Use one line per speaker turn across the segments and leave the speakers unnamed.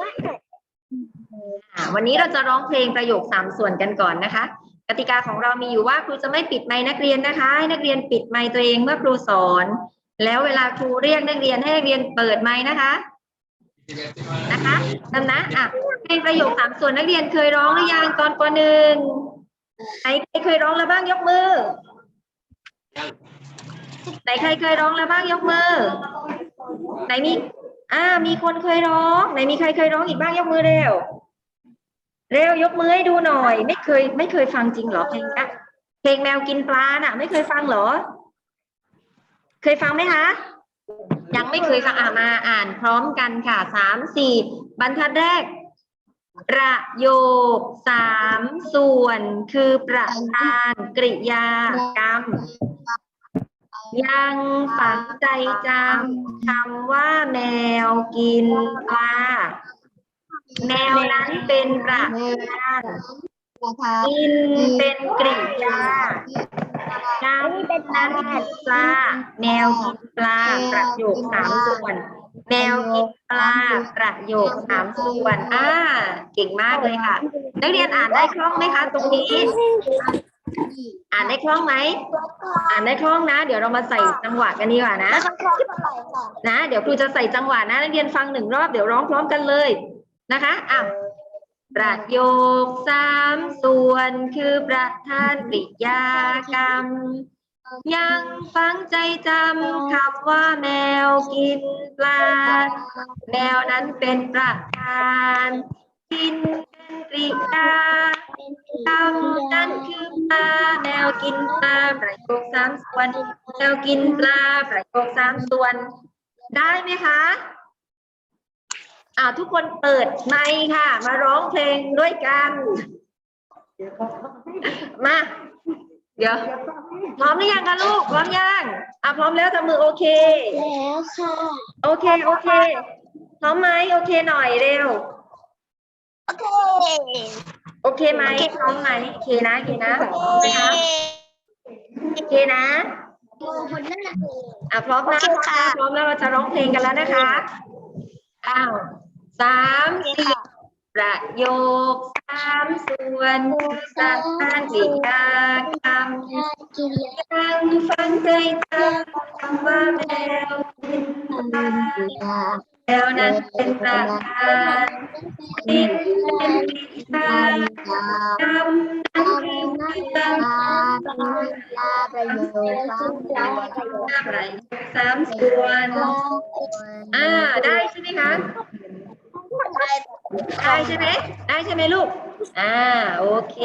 มาก
อ่าวันนี้เราจะร้องเพลงประโยคสามส่วนกันก่อนนะคะ กติกาของเรามีอยู่ว่าครูจะไม่ปิดไมค์นักเรียนนะคะให้นักเรียนปิดไมค์ตัวเองเมื่อครูสอน แล้วเวลาครูเรียกนักเรียนให้นักเรียนเปิดไมค์นะคะ นะคะนำนะอะเพลงประโยคสามส่วนนักเรียนเคยร้องหรือยังตอนปหนึ่งไหนใครเคยร้องแล้วบ้างยกมือไหนใครเคยร้องแล้วบ้างยกมือไหนมี อ่า มีคนเคยร้อง ไหนมีใครเคยร้องอีกบ้างยกมือเร็ว เร็วยกมือให้ดูหน่อย ไม่เคย ไม่เคยฟังจริงเหรอเพลงอะเพลงแมวกินปลาน่ะ ไม่เคยฟังเหรอ เคยฟังไหมคะ ยังไม่เคยฟังอ่ามาอ่านพร้อมกันค่ะสามสี่บรรทัดแรก ประโยคสามส่วนคือประธานกริยากรรม ยังฝังใจจำคำว่าแมวกินปลาแมวนั้นเป็นประธาน
นะคะ
กินเป็นกริยากรรมนั้นคือปลาแมวกินปลาประโยคสามส่วนแมวกินปลาประโยคสามส่วนอ่าเก่งมากเลยค่ะ นักเรียนอ่านได้คล่องไหมคะ ตรงนี้ อ่านได้คล่องไหมอ่านได้คล่องนะ เดี๋ยวเรามาใส่จังหวะกันดีกว่านะ
แล้วก็คล้องที่อะไรค่ะ
นะ เดี๋ยวครูจะใส่จังหวะนะนักเรียนฟังหนึ่งรอบเดี๋ยวร้องพร้อมกันเลยนะคะอะประโยคสามส่วนคือประธานกริยากรรม ยังฟังใจจำคำว่าแมวกินปลา แมวนั้นเป็นประธาน กินเป็น กริยากรรมนั่นคือปลาแมวกินปลาประโยคสามส่วนแมวกินปลาประโยคสามส่วน ได้ไหมคะอ่าทุกคนเปิดไมค์ค่ะ มาร้องเพลงด้วยกัน มา เดี๋ยว พร้อมหรือยังคะลูก พร้อมยังอะพร้อมแล้วทำมือโอเค
แล้วค่ะ
โอเค โอเค พร้อมไหมโอเคหน่อยเร็ว
โอเค
โอเคไหมพร้อมไหมโอเคนะโอเคนะพร้อมไหมคะโอเคนะ
คนนั้นน่ะ
อะพร้อมนะ
โอเคค่ะ
พร้อมแล้วเราจะร้องเพลงกันแล้วนะคะอ้าวสามสี่ประโยคสามส่วนคือประธานกริยากรรม
กิน
ยังฟังใจจำคำว่าแมวกินปลา แมวนั้นเป็นประธานกินเป็นกริยากรรมนั้นคือประธาน
ประโยชน์
อะไรสามส่วนอ่าได้ใช่ไหมคะได้ใช่ไหมได้ใช่ไหมลูกอ่าโอเค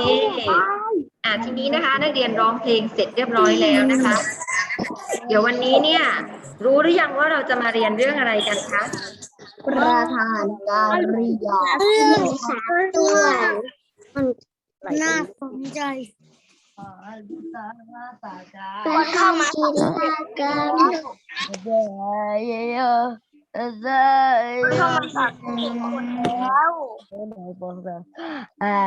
อ่าทีนี้นะคะ นักเรียนร้องเพลงเสร็จเรียบร้อยแล้วนะคะ เดี๋ยววันนี้เนี่ย รู้หรือยังว่าเราจะมาเรียนเรื่องอะไรกันคะ
ประธานการเรียนเรื่องสามตัวน่าสนใจประธานกิจกรรมเข้ามาตัดแล้วไอ่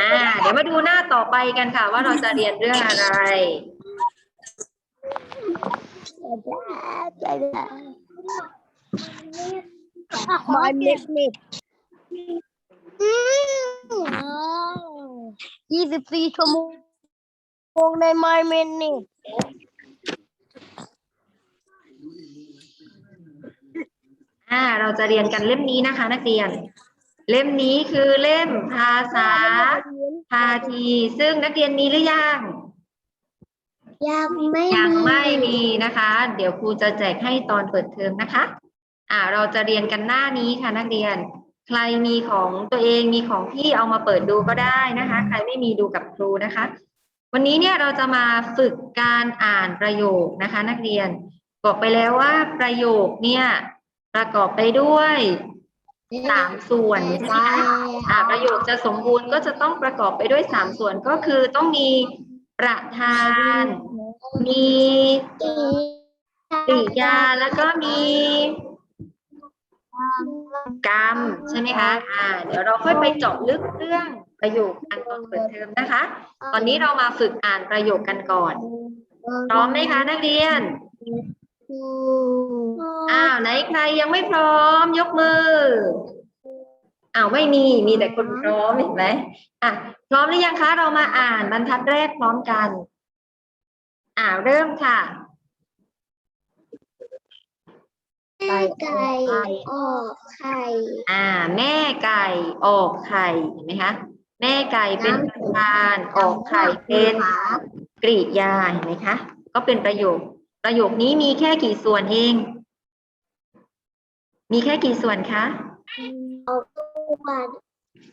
อ่าเดี๋ยวมาดูหน้าต่อไปกันค่ะ ว่าเราจะเรียนเรื่องอะไร
My miss miss ยี่สิบสี่ชั่วโมงใน My minute
อ่า เราจะเรียนกันเล่มนี้นะคะ นักเรียน เล่มนี้คือเล่มภาษาพาที ซึ่งนักเรียนมีหรือยัง
ยังไม่
ยังไม่มีนะคะ เดี๋ยวครูจะแจกให้ตอนเปิดเทอมนะคะ อ่า เราจะเรียนกันหน้านี้ค่ะ นักเรียน ใครมีของตัวเองมีของพี่เอามาเปิดดูก็ได้นะคะ ใครไม่มีดูกับครูนะคะ วันนี้เนี่ยเราจะมาฝึกการอ่านประโยคนะคะ นักเรียนบอกไปแล้วว่าประโยคเนี่ยประกอบไปด้วย สามส่วนใช่ไหมคะอ่าประโยคจะสมบูรณ์ก็จะต้องประกอบไปด้วยสามส่วนก็คือต้องมีประธาน มีกริยาแล้วก็มีกรรมใช่ไหมคะ อ่า เดี๋ยวเราค่อยไปเจาะลึกเรื่องประโยคอันตอนเปิดเทอมนะคะ ตอนนี้เรามาฝึกอ่านประโยคกันก่อน พร้อมไหมคะนักเรียน
ครู
อ้าวไหนใครยังไม่พร้อมยกมืออ้าวไม่มีมีแต่คนพร้อมเห็นไหมอะพร้อมหรือยังคะเรามาอ่านบรรทัดแรกพร้อมกันอ่าเริ่มค่ะ
แม่ไก่ออกไข่
อ่า แม่ไก่ออกไข่เห็นไหมคะแม่ไก่เป็นประธานออกไข่เป็นกริยาเห็นไหมคะก็เป็นประโยค ประโยคนี้มีแค่กี่ส่วนเอง มีแค่กี่ส่วนคะ
ส่วน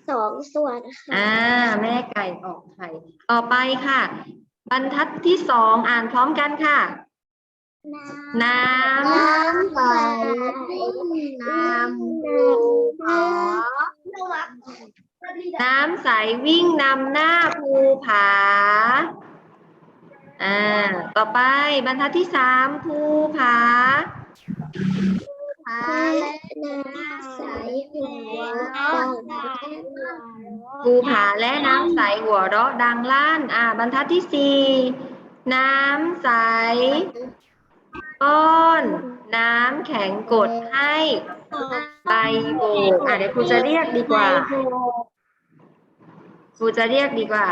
สองส่วนค่ะ
อ่า แม่ไก่ออกไข่ต่อไปค่ะ บรรทัดที่สองอ่านพร้อมกันค่ะ น้ำ
น้ำใสน้ำน้ำ
น้ำใสวิ่งนำหน้าภูผา อ่า ต่อไปบรรทัดที่สามภูผา
พาและน้ำใสหัว
ภูผาและน้ำใสหัวเราะดังลั่นอ่า บรรทัดที่สี่น้ำใสป้อนน้ำแข็งกดให้ใบโบกอ่าเดี๋ยวครูจะเรียกดีกว่า ครูจะเรียกดีกว่า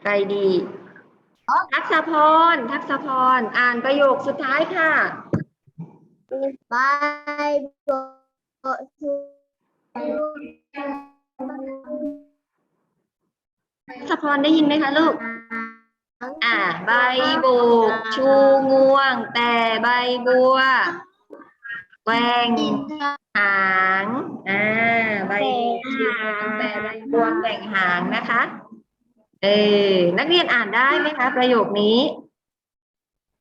ใครดี ทักษพร ทักษพร อ่านประโยคสุดท้ายค่ะ
ไปโบชู
ทักษพรได้ยินไหมคะลูก อ่า ใบโบก ชูงวง แต่ใบบัวแหวงหาง อ่า ใบโบกชูงวงแต่ใบบัวแหว่งหางนะคะ เออ นักเรียนอ่านได้ไหมคะ ประโยคนี้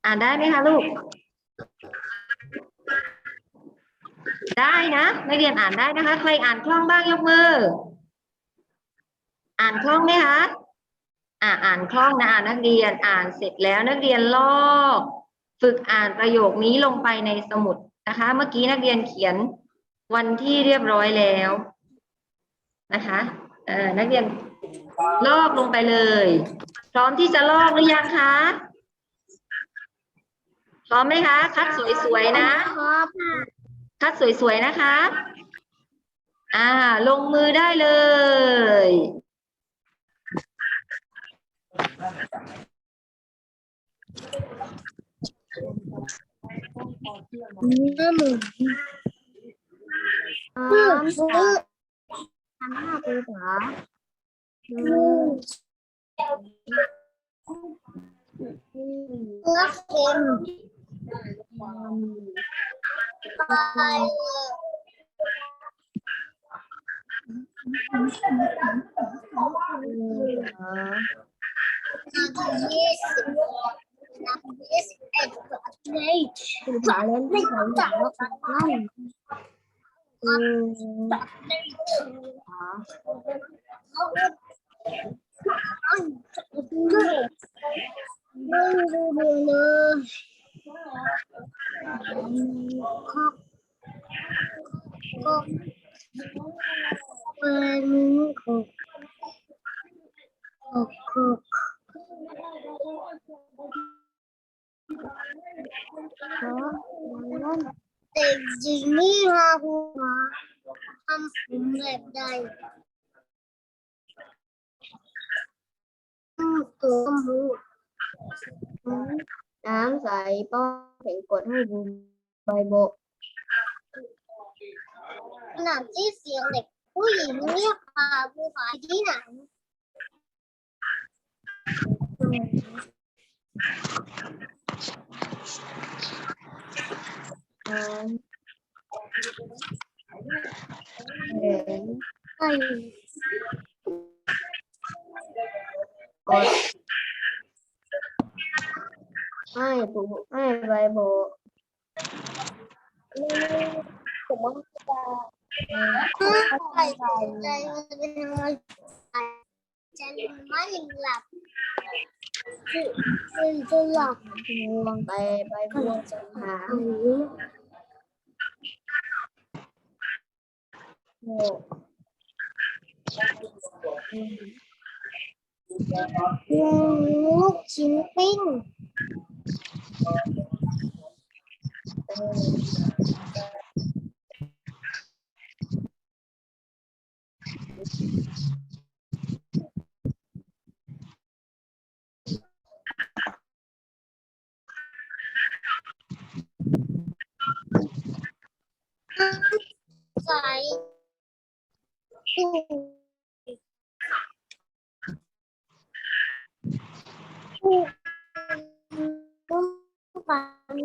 อ่านได้ไหมคะลูก ได้นะนักเรียนอ่านได้นะคะ ใครอ่านคล่องบ้างยกมือ อ่านคล่องไหมคะอ่าอ่านคล่องนะอ่านนักเรียนอ่านเสร็จแล้วนักเรียนลอกฝึกอ่านประโยคนี้ลงไปในสมุดนะคะ เมื่อกี้นักเรียนเขียนวันที่เรียบร้อยแล้วนะคะเออนักเรียน ลอกลงไปเลย พร้อมที่จะลอกหรือยังคะพร้อมไหมคะคัดสวยๆนะ
ครับ
คัดสวยๆนะคะอ่า ลงมือได้เลย
น้ำหมูน้ำปูทำหน้าปูผาเนื้อ เค็มไปนาทียี่สิบนาทียี่สิบเอ็ดเลยคือผาเล่นไม่รู้จักว่าผาเล่นอืม ไม่ดูดูเลยก็ก็เป็นก็ก็ก็แต่จริงนี่ฮะคุณทำผมแบบใด ตัวมูน้ำใสป้อนแข็งกดให้ดูใบโบกขณะที่เสียงเด็กผู้หญิงเรียกพาภูผายที่ไหนไอ้กด ให้ปูให้ใบโบกผมว่าจใส่ใจมันเป็นอะไรฉันไม่หลับคือจะหลับง่วงไปไปพวงจะหาโอ้ลูกชิ้นปิ้ง phải Thank you. ใส่ปัน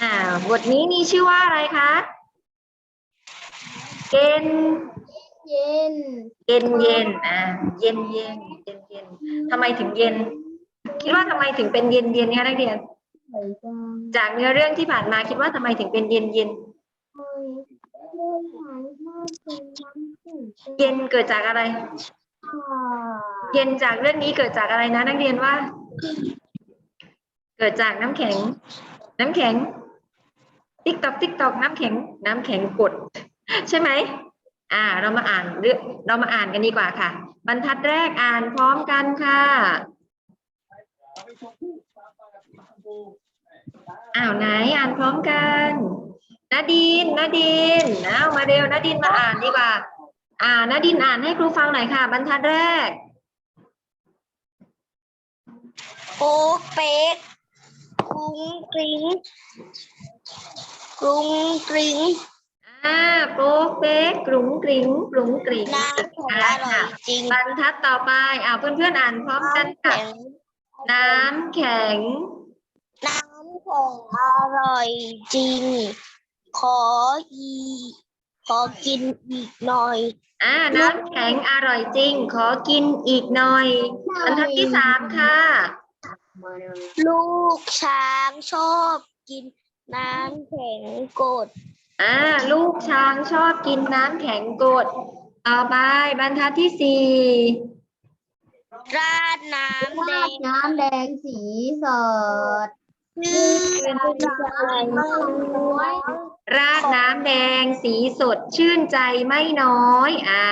อ่า บทนี้มีชื่อว่าอะไรคะเกณฑ์
เย็น
เย็นเย็นอ่า เย็นเย็นเย็นเย็นทำไมถึงเย็น คิดว่าทำไมถึงเป็นเย็นเย็นเนี่ยนักเรียน
ใส่จัง
จากเนื้อเรื่องที่ผ่านมาคิดว่าทำไมถึงเป็นเย็นเย็น
เฮ้ยเรื่องหายมากเป็นน้ำถึง
เย็นเกิดจากอะไร เย็นจากเรื่องนี้เกิดจากอะไรนะนักเรียนว่า เกิดจากน้ำแข็ง น้ำแข็ง ติ๊กตอกติ๊กตอกน้ำแข็ง น้ำแข็งกด ใช่ไหมอ่า เรามาอ่านเรื่องเรามาอ่านกันดีกว่าค่ะ บรรทัดแรกอ่านพร้อมกันค่ะอ้าวไหนอ่านพร้อมกันนาดินนาดินเอามาเร็วนาดินมาอ่านดีกว่า อ่านาดินอ่านให้ครูฟังหน่อยค่ะ บรรทัดแรก
โป๊กเป๊กกรุงกริ้งกรุงกริ้ง
อ่าโป๊กเป๊กกรุงกริ้งกรุงกริ้ง
น้ำของอร่อยจริง
บรรทัดต่อไปอ่าเพื่อนๆอ่านพร้อมกันค่ะน้ำแข็ง
น้ำของอร่อยจริง ขออีขอกินอีกหน่อย
อ่า น้ำแข็งอร่อยจริง ขอกินอีกหน่อยบรรทัดที่สามค่ะ
ลูกช้างชอบกินน้ำแข็งกด
อ่า ลูกช้างชอบกินน้ำแข็งกด ต่อไปบรรทัดที่สี่
ราดน้ำแดง
น้ำแดงสีสด
ชื่นใจน้อย
ราดน้ำแดงสีสดชื่นใจไม่น้อย อ่า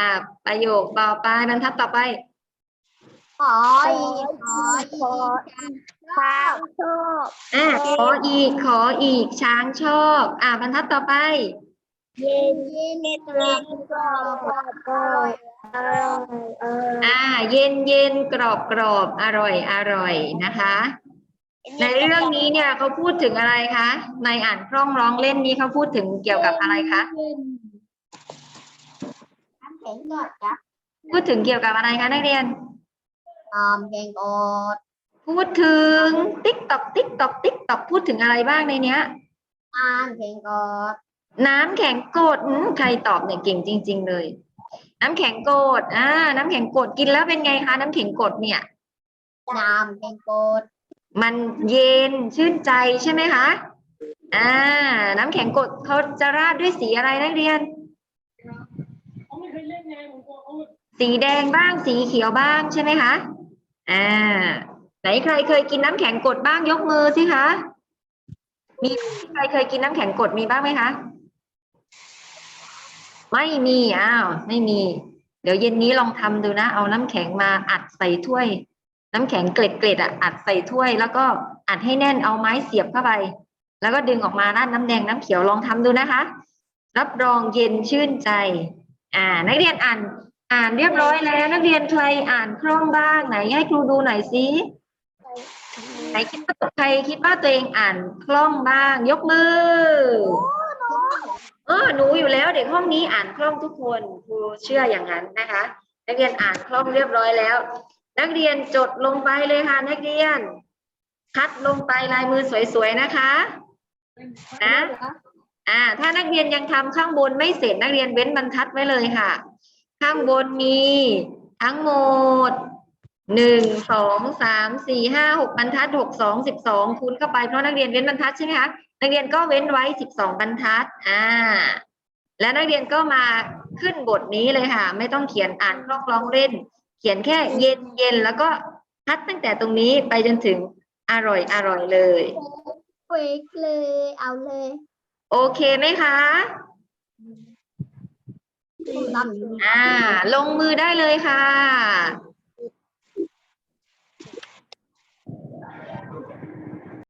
ประโยคต่อไปบรรทัดต่อไป
ขออีกขออีก
ข้าวชอบ
อ่าขออีกขออีกช้างชอบอ่าบรรทัดต่อไป
เย็นเย็นกรอบกรอบกรอบกรอบอร่อยอร่อย
อ่า เย็นเย็นกรอบกรอบอร่อยอร่อยนะคะ ในเรื่องนี้เนี่ยเขาพูดถึงอะไรคะในอ่านคล่องร้องเล่นนี้เขาพูดถึงเกี่ยวกับอะไรคะ
น้ำแข็งกดจ้ะ
พูดถึงเกี่ยวกับอะไรคะนักเรียน
น้ำแข็งกด
พูดถึงติ๊กตอกติ๊กตอกติ๊กตอกพูดถึงอะไรบ้างในเนี้ย
น้ำแข็งกด
น้ำแข็งกดอืมใครตอบเนี่ยเก่งจริง ๆ เลย น้ำแข็งกดอ่า น้ำแข็งกดกินแล้วเป็นไงคะ น้ำแข็งกดเนี่ย
น้ำแข็งกด
มันเย็นชื่นใจใช่ไหมคะ อ่า น้ำแข็งกดเขาจะราดด้วยสีอะไรนักเรียน สีแดงบ้างสีเขียวบ้างใช่ไหมคะ อ่าไหนใครเคยกินน้ำแข็งกดบ้างยกมือสิคะ มีใครเคยกินน้ำแข็งกดมีบ้างไหมคะ ไม่มีอ้าวไม่มี เดี๋ยวเย็นนี้ลองทำดูนะ เอาน้ำแข็งมาอัดใส่ถ้วย น้ำแข็งเกล็ดเกล็ดๆอะอัดใส่ถ้วย แล้วก็อัดให้แน่นเอาไม้เสียบเข้าไป แล้วก็ดึงออกมาราดน้ำแดงน้ำเขียวลองทำดูนะคะ รับรองเย็นชื่นใจ อ่า นักเรียนอ่าน อ่านเรียบร้อยแล้ว นักเรียนใครอ่านคล่องบ้างไหนให้ครูดูหน่อยสิไหนคิดว่าใครคิดว่าตัวเองอ่านคล่องบ้าง ยกมือเออหนูอยู่แล้วเด็กห้องนี้อ่านคล่องทุกคนครูเชื่ออย่างนั้นนะคะ นักเรียนอ่านคล่องเรียบร้อยแล้ว นักเรียนจดลงไปเลยค่ะ นักเรียน คัดลงไปลายมือสวยๆนะคะนะอ่า ถ้านักเรียนยังทำข้างบนไม่เสร็จนักเรียนเว้นบรรทัดไว้เลยค่ะ ข้างบนมีทั้งหมดหนึ่งสองสามสี่ห้าหกบรรทัดหกสองสิบสองคูณเข้าไปเพราะนักเรียนเว้นบรรทัดใช่ไหมคะนักเรียนก็เว้นไว้สิบสองบรรทัดอ่าและนักเรียนก็มาขึ้นบทนี้เลยค่ะ ไม่ต้องเขียนอ่านคล่องร้องเล่น เขียนแค่เย็นเย็นแล้วก็พัดตั้งแต่ตรงนี้ไปจนถึงอร่อยอร่อยเลย
เฟกเลยเอาเลย
โอเคไหมคะ
ลำอยู่
อ่า ลงมือได้เลยค่ะ